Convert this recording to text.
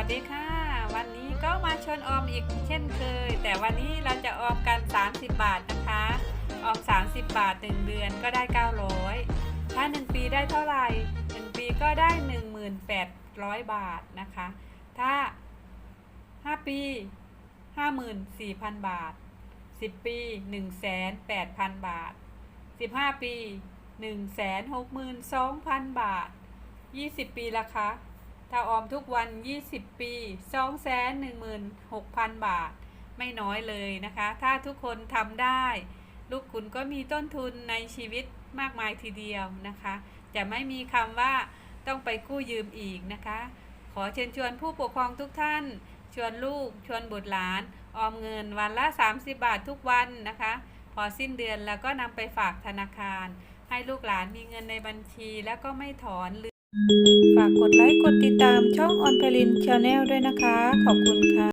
วัสดีค่ะ วันนี้ก็มาชวนออมอีกเช่นเคย แต่วันนี้เราจะออมกัน 30 บาทนะคะ ออม 30 บาท 1 เดือนก็ได้ 900 ถ้า 1 ปีได้เท่าไหร่ 1 ปีก็ได้ 1800 บาทนะคะ ถ้า 5 ปี 54,000 บาท 10 ปี 18,000 บาท 15 ปี 162,000 บาท 20 ปีละคะ ถ้าออมทุกวัน 20 ปี 216,000 บาท ไม่น้อยเลยนะคะ ถ้าทุกคนทำได้ ลูกคุณก็มีต้นทุนในชีวิตมากมายทีเดียวนะคะ จะไม่มีคำว่าต้องไปกู้ยืมอีกนะคะ ขอเชิญชวนผู้ปกครองทุกท่าน ชวนลูก ชวนบุตรหลาน ออมเงินวันละ 30 บาททุกวันนะคะ พอสิ้นเดือนแล้วก็นำไปฝากธนาคาร ให้ลูกหลานมีเงินในบัญชีแล้วก็ไม่ถอนลืม ฝากกดไลค์ กดติดตามช่องออนเพลินชาแนลด้วยนะคะ ขอบคุณค่ะ